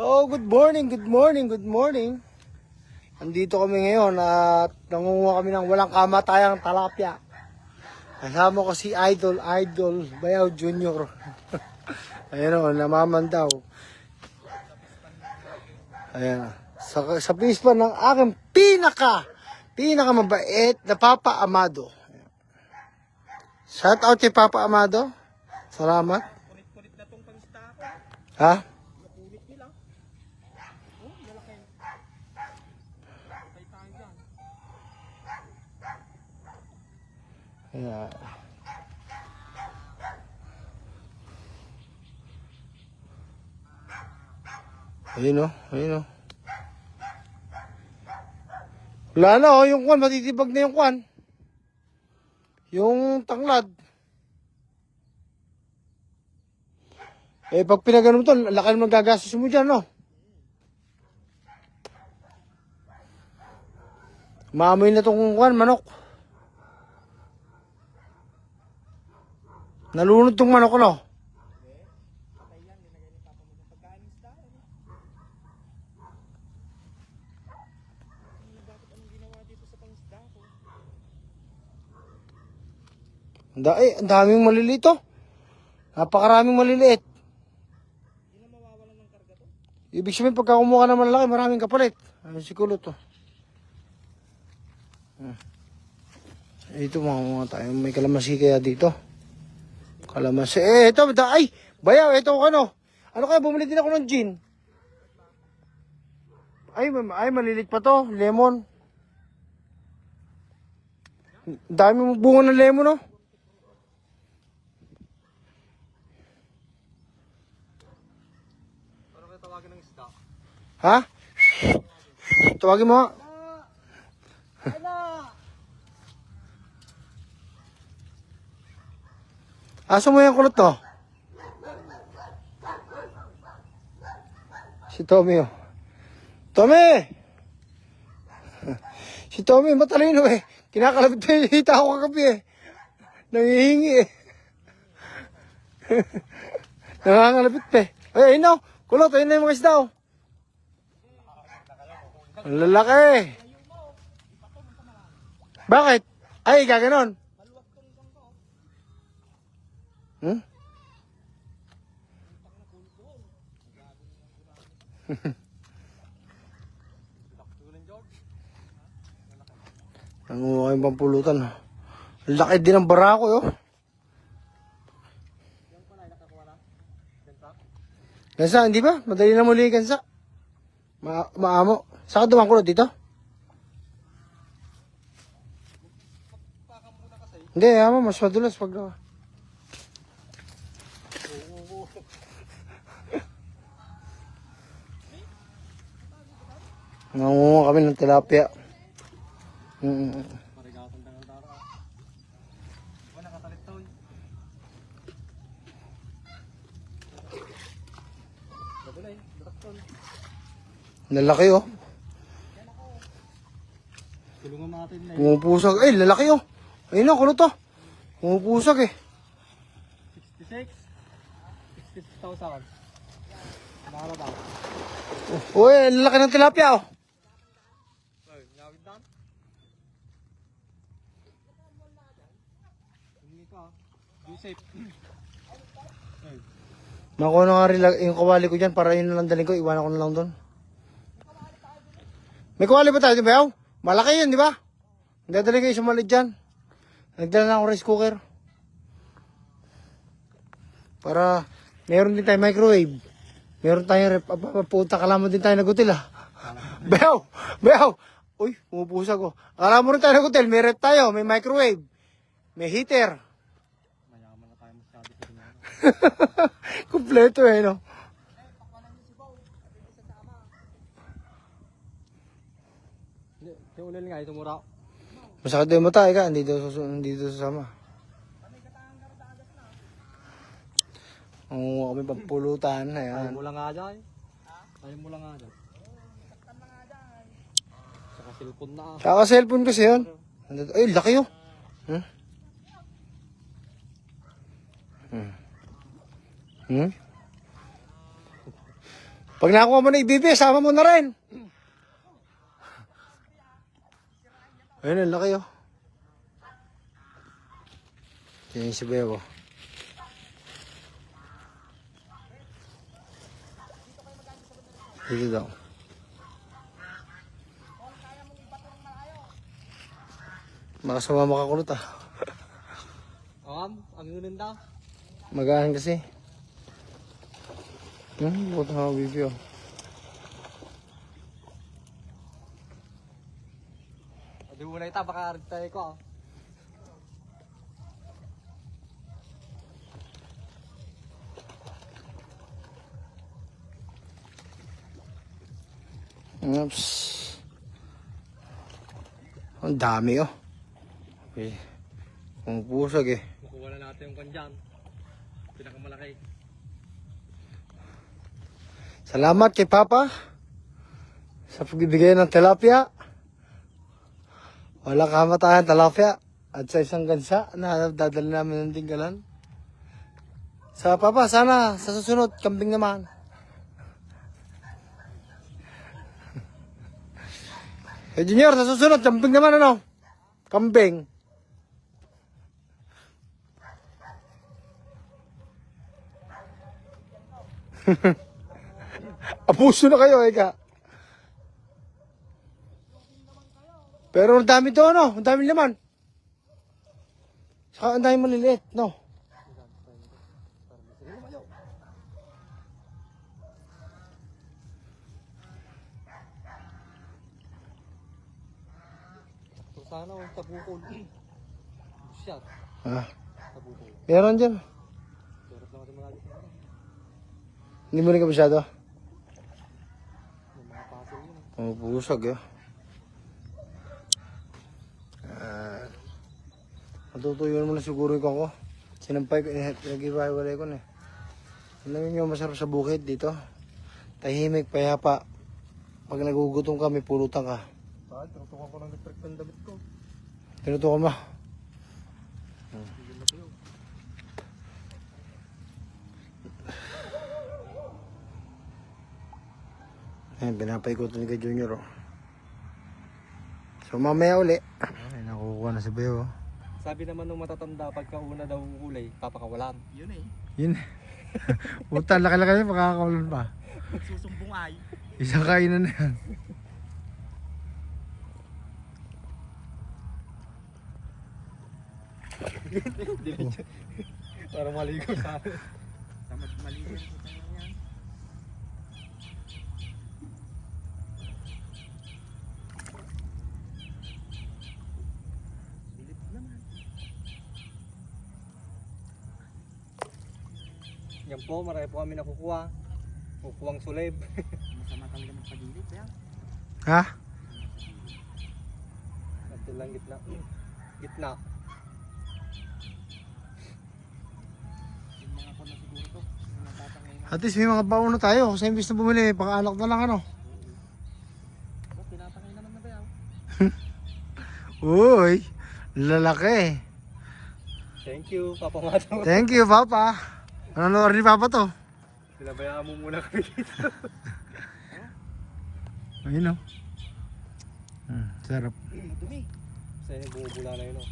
Oh, good morning, good morning, good morning. Andito kami ngayon at nangunguha kami ng walang kamatayang talapia. Kasama ko si Idol, Idol, Bayaw Junior. Ayan o, namaman daw. Ayan. Sa, sa pa ng aking pinaka, pinaka mabait na Papa Amado. Shout out kay Papa Amado. Salamat. Ha? Ayan. Ayun o, ayun o. Wala na o, yung kwan, matitibag na yung kwan. Yung tanglad. Eh, pag pinaganon to, laki naman gagastos mo dyan, no? Maamoy na tong kwan, manok. Nalunod tong manok, no? Ang da eh, daming malilito. Napakaraming maliliit. Ibig sabihin, pagka kumuha ka ng malalaki, maraming kapalit. Ano si kulot to? Hmm. Ito mga mga tayo. May kalamansi kaya dito. Kalamansi. Eh, ito. Da, ay! Bayaw, ito ano. Ano kaya, bumili din ako ng gin. Ay, ay malilit pa to. Lemon. Dami mong bunga ng lemon, no? Ha? Tawagin mo. Aso mo yung kulot to? Si Tommy oh. Tommy! Si Tommy, matalino eh. Kinakalapit pa yung hita ako kagabi eh. Nangihingi eh. Nangangalapit pa eh. Ay, ayun na. oh. Kulot, ayun na yung mga isda oh. Ang lalaki. Bakit? Ay, gaganon. Hmm? Nanguha kayong pampulutan. Ang Laki din ng barako, yo. Gansa, hindi ba? Madali na muli gansa. Ma maamo. Saka dumang kulot dito? Hindi, ama, mas madulas pag na. Nangunga kami ng tilapia. Mm. Lalaki oh. Tulungan natin na Pumupusag. Ay, lalaki oh. Ayun na, kulot to. Pumupusag eh. 66. 66,000. Nakala daw. Uy, lalaki ng tilapia oh. Ay, nyawid dan. Hindi ka. Makuha na nga rin yung kawali ko dyan para yun lang dalhin ko. Iwanan ko na lang doon. May kawali ba tayo, di ba? Malaki yun, di ba? Dadalhin ko yung sumalit dyan. Nagdala na ako rice cooker. Para meron din tayo microwave. Meron tayong rep. Puta, kalaman din tayo nagutil ah. Behaw! Behaw! Uy, pumupusag ko. Akala mo rin tayo nagutil. May rep tayo, may microwave. May heater. mayaman na tayo masyado sa dunya. Kompleto eh, no? Ulil nga, ito mura. Masakit din mo tayo ka, hindi susu- hindi daw sasama. Oo, kami pampulutan, Ayaw ayan. mo lang nga dyan. Ayaw mo lang nga dyan. Saka cellphone na. ah. Saka cellphone kasi yun. Ay, laki yun. Hmm? Hmm? Hmm? Pag nakuha mo na ibibi, sama mo na rin. Ayun, ang laki oh. Yan yung si Bebo. Dito daw. Baka sumama ka kulot ah. Ang, ang ngunin daw. Magahan kasi. Buto nga bibi oh. Adi mo na ita, baka rin tayo ko. Oops. Ang dami oh. Okay. Kung pusag eh. Makuha na natin yung kandyan. Pinakamalaki. Salamat kay Papa sa pagbibigay ng tilapia. Wala kamatayan tilapia at sa isang gansa na dadala namin ng tinggalan. Sa Papa, sana sa susunod, kambing naman. Eh, Junior, sa susunod, kambing naman ano? Kambing. Abuso na kayo, eka. Pero ang dami to, ano? Ang dami laman. Saka ang dami maliliit, no? Sana ang tabukol. Shot. Ah, Tabukol. meron dyan. Sarap lang kasi ano. Hindi mo rin. Yung mga puzzle yun. Oh, busag, eh. Ah, matutuyo mo na siguro yung ko. Sinampay ko, eh, nag-iwalay ko na eh. Alam niyo, masarap sa bukid dito. Tahimik, payapa. Pag nagugutom ka, may pulutan ka. Ah, tinutukan ko ng electric ng damit ko. Tinutukan mo. Hindi na kayo. Ayan, pinapaikutan ni Junior, oh. So, mamaya uli. Ay, nakukuha na si Beo. Sabi naman nung matatanda, pagka una daw huli, papakawalan. Yun eh. Yun. Puta, laki-laki na, makakakawalan pa. Susumbong ay. Isang kainan na yan. Para maligo sa akin. Tamad maligo yan. Silip naman. Yan po, marami po kami nakukuha. Kukuwang suleb. Masama talaga magpagilip yan. Ha? At yun lang gitna. Gitna. Yung mga ko na siguro to. Yung natatangay na. At least may mga pauno tayo. Sa imbis na bumili, pang-alak na lang ano. Oh, tinatangay naman na ba yan? Uy, lalaki. Thank you, Papa Mato. Thank you, Papa. Nanonood ni Papa to. Pinabayaan mo muna kami dito. Ayun o. Hmm, sarap. Madumi. Sa inyo, bumubula na yun, oh.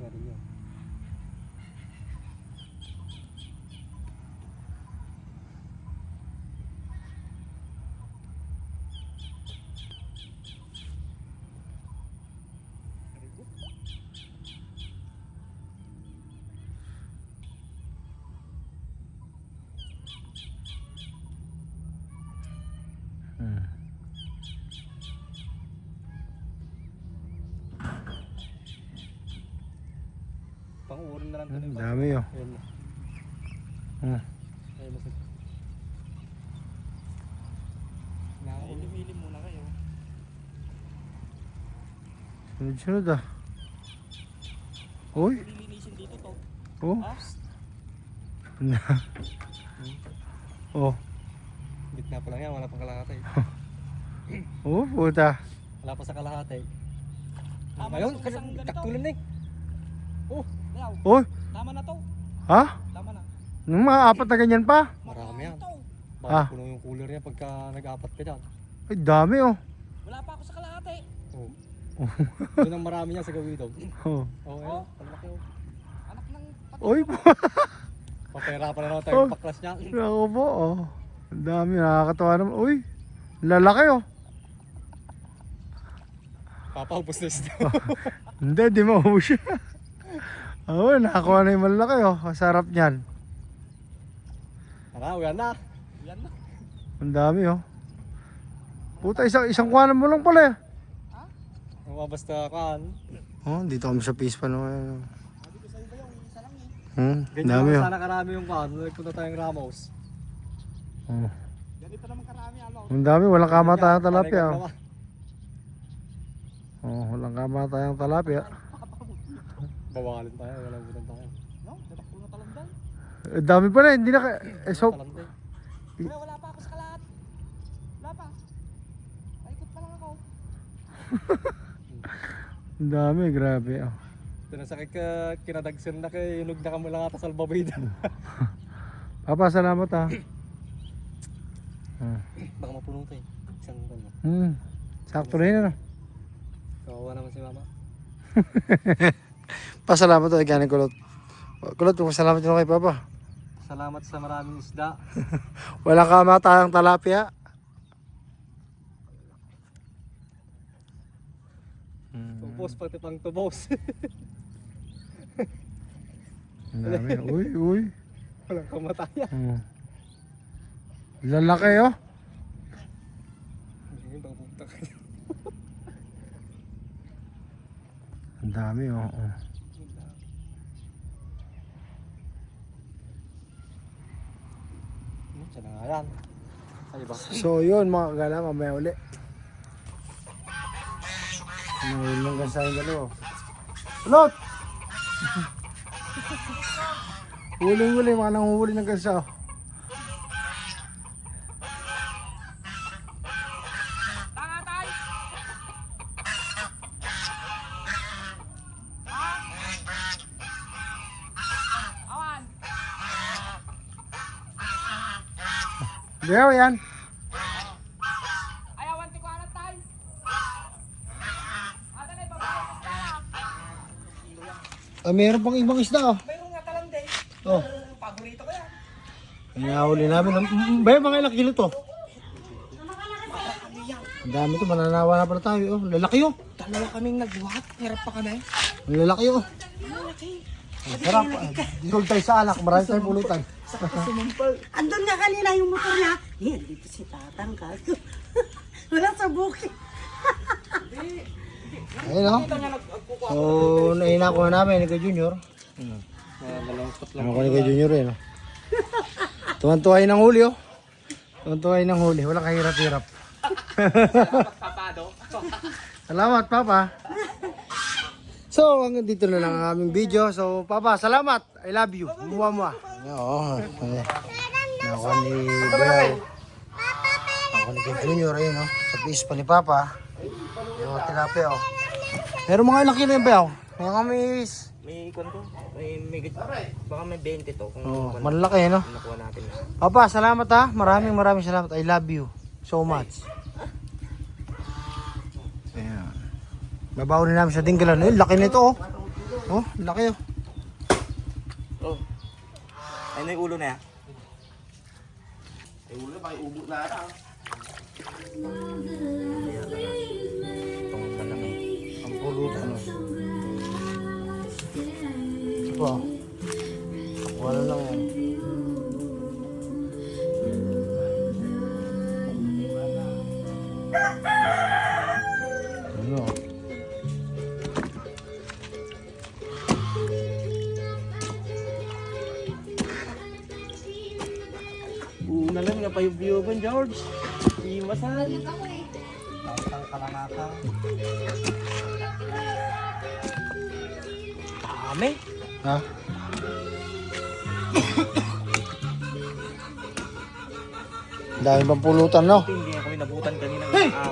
Meron yun. Hmm. Pang-urin na lang ito. Hmm, dami oh. Ayun. Hmm. Ayun, masag. Ay, lumilim muna kayo. Sunod-sunod ah. Uy, Lilinisin dito to. oh. Ha? Na. oh. Gitna pa lang yan, wala pang kalahati. Oh, puta. Wala pa sa kalahati. Tama Ngayon, na isang ganito. taktulan eh. Yaw, Uy, tama na to. ha? Tama na. Nung mga apat na ganyan pa? Marami yan. to. Baka Ah. puno yung cooler niya pagka nag-apat ka dyan. Ay, dami oh. Wala pa ako sa kalahati. Oo. Yun ang marami niya sa gawin ito. oh. Oo, oh, ang laki oh. Anak ng pati. Uy, Papera pa na naman tayo Oh. paklas niya. Ako po, oh. Ang dami, nakakatawa naman. Uy, lalaki, oh. Papaubos na isda. Hindi, di maubos siya. Oo, nakakuha na yung malaki, oh. Kasarap niyan. Tara, uyan na. Yan na. Ang dami, oh. Puta, isang, isang kuhanan mo lang pala, eh. Mga basta kan. Oh, dito kami sa no. sa iba yung isa lang eh. Hmm, Ganyan dami, oh. sana karami yung kan. Nagpunta tayong Ramos. Oh. Ganito naman karami alo. Ang dami, walang kamatayang talapia, oh. Oh, walang kamatayang talapia. Bawalin tayo, walang butan tayo. No, dadak ko na talandan. Eh, dami pa na, hindi na ka... Eh, so. Wala, wala pa ako sa kalahat. Wala pa. Paikot pa lang ako. ang dami, grabe, oh. Ito na sakit ka, kinadagsin na kay yunog na ka mo lang ata sa albabida. Papa, salamat, ah. Hmm. Baka mapuno tayo. Isang ano. Hmm. Sakto yun, ano? Kawawa naman si mama. Pasalamat to kay Kulot. Kulot, pasalamat yun kay Papa. Salamat sa maraming isda. Walang kamatayang talapia. Hmm. Tubos pati pang tubos. Ang dami. Uy, uy. Walang kamatayan. Hmm. Lalaki, oh. Ang dami, oh. oh. So, yun mga kagala, mamaya uli. Nahuli lang ka sa akin dalawa. Kulot! Huling-huli, mga nanguhuli ng gansa. Gayaw yan. Ayawan ko anak tay! Ada na babae ka Ah, meron pang ibang isda, oh. Mayroon nga talande. Oh. Paborito ko yan. Nahuli namin. Mm, Bay, mga ilang kilo to? Ang dami to, mananawa na pala tayo. Oh. Lalaki, oh. Dalawa kaming nagbuhat. Hirap pa kami. Ang lalaki, oh. Ang Sarap. Dihol tayo sa alak. Marami tayong pulutan. Andun nga kanina yung motor niya. Eh, dito si Tatang kaso. Wala sa bukid. Ayun, oh. So, nahina ko na namin ni Kuya Junior. Lang. Ano ko ni Kuya Junior, eh, no? Tuwan-tuway ng huli, oh. Tuwan-tuway ng huli. Walang kahirap-hirap. Papado. Salamat, Papa. So, hanggang dito na lang ang aming video. So, Papa, salamat. I love you. Muwa muwa. Oo. Ako ni Bel. Ako ni Kim Junior, ayun, oh. Sa piece pa ni Papa. Yung tilapia, oh. Meron mga ilang kilo yung Bel. May kami May ikon to. May may baka may 20 to kung Oh, malaki, no? nakuha natin. Papa, salamat ha. Maraming maraming salamat. I love you so much. Ayan. Babaw rin namin sa dinggalan. Eh, laki nito oh. Oh, laki oh. Oh. Ano yung ulo na yan? Yung ulo, baka ubo na ata. Itong malaki. Ang pulutan. Ito po. Wala lang yan. Ano? Una lang nga pa yung view ba, George? Imasan. Tatang kalanaka. Dami. Ha? Dahil pang pulutan no? Hindi ako nabutan kanina ng ahon ko.